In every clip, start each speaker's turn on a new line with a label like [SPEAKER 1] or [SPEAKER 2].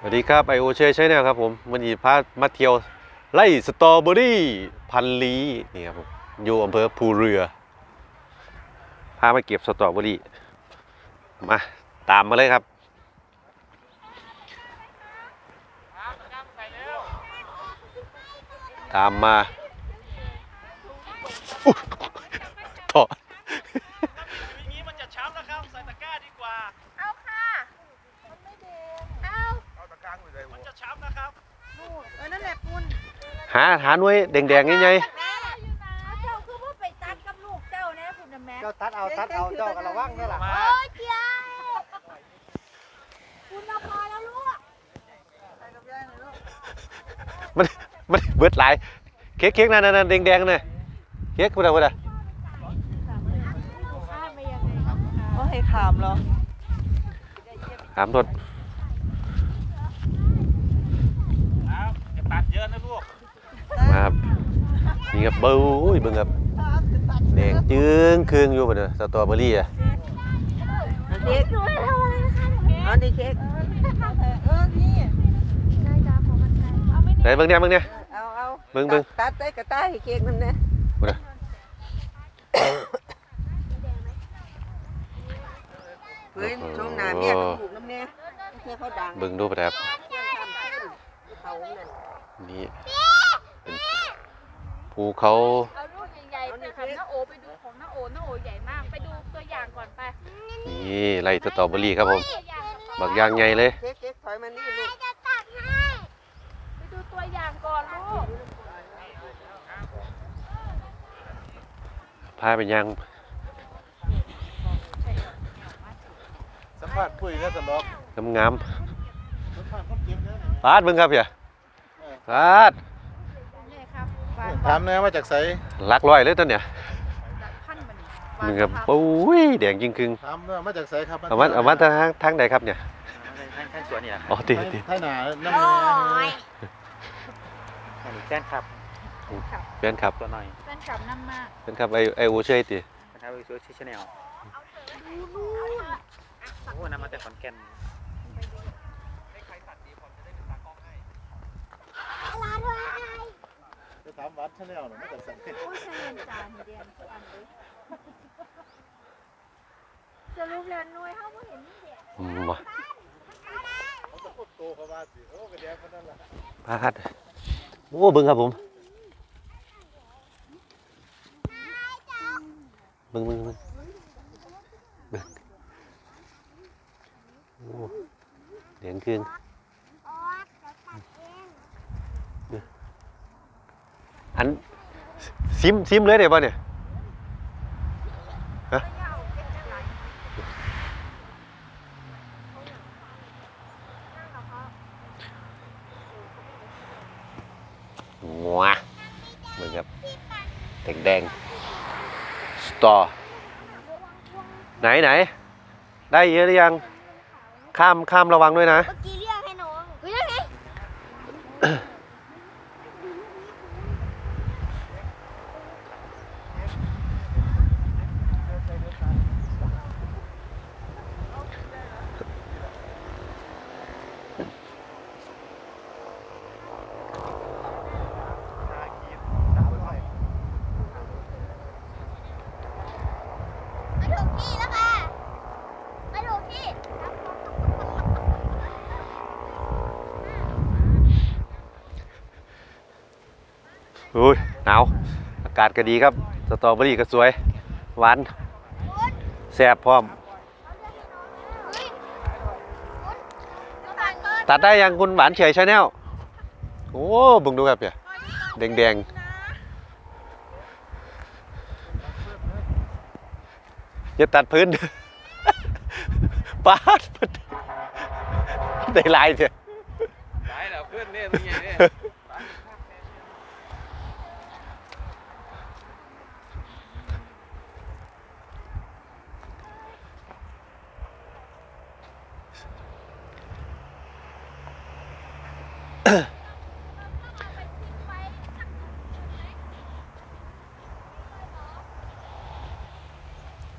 [SPEAKER 1] สวัสดีครับไอโอเช่ใช่แนวครับผมวันนี้พามาเที่ยวไล่สตรอเบอรี่พันลีนี่ครับผมอยู่อำเภอภูเรือพามาเก็บสตรอเบอรี่มาตามมาเลยครับตามมาอุ๊ยถอด
[SPEAKER 2] อย่างนี้มันจะช้ำนะครับ ใส่ตะกร้าดีกว่า
[SPEAKER 3] เอาค่ะ มันไม่แดงเอา
[SPEAKER 2] มันจะช้ำนะครับ
[SPEAKER 3] นู่นเออ นั่นแหละคุณ
[SPEAKER 1] หาหาหน่วยแดงๆไงไง
[SPEAKER 3] แม่อยู่นะเจ้าคือว่าไปตัดกับลูกเจ้านะคุณนะแม่
[SPEAKER 4] เจ้าตัดเอาตัดเอาเจ้าก็ระวังนี่ล่ะ
[SPEAKER 3] โอ้ยเจียคุณมาพอแล้วลูก
[SPEAKER 1] มันมันเบิดหลายเค้กเค้กนั่นนั่นแดงแดงๆน่ะเค้กพูดอะไรพูดอะไร
[SPEAKER 3] ข้ามไปยังไงครับ
[SPEAKER 4] ก็ให้ขามเหรอ
[SPEAKER 1] ถามทด
[SPEAKER 2] เอาอย่าตัดเยอะนะลูก
[SPEAKER 1] มาครับนี่ครับเบ้ยเบิ่งครับแดงจึ้งคืงอยู่บนสตรอเบอรี่อะ
[SPEAKER 4] เค้ก
[SPEAKER 3] หนูจะทำอะไรนะคะหนู
[SPEAKER 4] อันนี้เค้กเออนี่
[SPEAKER 3] ได้จ้าของมันใจเอาไม่
[SPEAKER 1] ไหนเบิ่งเนี่ยเบิ่งเนี่ย
[SPEAKER 4] เอาเอา
[SPEAKER 1] เบิ่งเบิ่ง
[SPEAKER 4] ตัดได้กระต่ายให้เค้กนั่นนะ
[SPEAKER 1] พูดอะไร
[SPEAKER 4] เพื่อนช่วงหน้าเมียกับลูกน้ำแน่เพื่อเขาดัง
[SPEAKER 1] เบิ่งดูปะครับ
[SPEAKER 4] เพื่อนทำขึ้นเขานั่น
[SPEAKER 1] นี่เป็น ภูเขา
[SPEAKER 3] เอาลูกใหญ่ๆไปค่ะน้าโอไปดูของน้าโอน้าโอใหญ่มาก ไปดูตัวอย่างก่อนไป
[SPEAKER 1] นี่ไร่สตรอเบอรี่ครับผม
[SPEAKER 3] ตัวอย่างก่อน
[SPEAKER 1] บักยางใหญ่เลย
[SPEAKER 4] เค้กเค้กถอยมานี่ลูก
[SPEAKER 3] ไปดูตัวอย่างก่อนลูก
[SPEAKER 1] พาไปยาง
[SPEAKER 2] สัมผัสคุยแล้วสำหรับ
[SPEAKER 1] งาม
[SPEAKER 2] สัมผัสคนเก็บเยอะ
[SPEAKER 1] ๆปาดเบิ่งครับเพี่ยปาด
[SPEAKER 3] นี่ครับหวาน
[SPEAKER 2] ถามนะว่าจากไส
[SPEAKER 1] หลักร้อยเลยต้นเนี่ย
[SPEAKER 3] พันมัน
[SPEAKER 1] มึงครับปุ้ยแดงจริงคืง
[SPEAKER 2] ถามนะว่าจากไสครับ
[SPEAKER 1] เอามาเอามาทางทางใดครับเนี่ย
[SPEAKER 2] ข้างข้างสวนนี่แหละ
[SPEAKER 1] อ๋อติติ
[SPEAKER 2] ท่าหนาน้ำมันอันนี้แจ้นครับ
[SPEAKER 1] เพื่อนครับ
[SPEAKER 2] ตัวหน่อย
[SPEAKER 3] แฟนกลับน้ำมาก
[SPEAKER 1] เพื่อนครับไอไอโอเช่ติ
[SPEAKER 2] นะครับวิวชิชแนลโอ้น้ำมาแต่ขอนแก่นจะ ถามวัดชาแนลหรือไม่จากไส
[SPEAKER 3] โอ้ยใช่เรียนจานเรียนอันเลยจะรูปแล้วหน่วยเขาไม่เห็นนี่เด็ก
[SPEAKER 1] อืมว่ะ
[SPEAKER 2] เขาจะพูดโตเขาว่าสิโอ้กระเดียคนนั้นแหละ
[SPEAKER 1] ปาดโอ้เบิ่งครับผมเบิ่งเบิ่งเบิ่งเบิ่งโอ้แดงคืงอัน ซิมซิมเลยเดี๋ยวป่ะเนี่ยฮะงัวเหมือนกับแดงแดงสตอไหนไหน ได้เยอะหรือยัง ข้ามข้ามระวังด้วยนะ
[SPEAKER 3] เมื่อกี้เรียกให้น้องเฮ้ยเรียกไง มาถูกที่แล้วค่ะมาถูกที่
[SPEAKER 1] อุ้ยหนาวอากาศก็ดีครับสตรอเบอรี่ก็สวยหวานแซ่บพร้อม ตัดได้ยังคุณหวานเฉยชาแนลโอ้บึงดูครับเนี่ยแดงแดงๆอย่าตัดพื้นปาดได้ลายเถอะ
[SPEAKER 2] หลายแล้วเพื่อนเนี่ยมีไงเนี่ย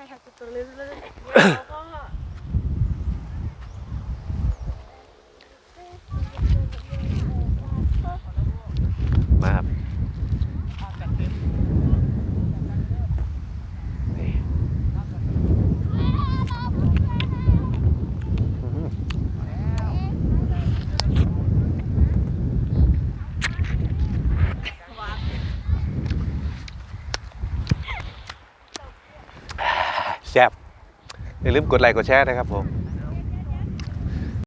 [SPEAKER 1] I have to deliver it. อย่าลืมกดไลค์กดแชร์นะครับผม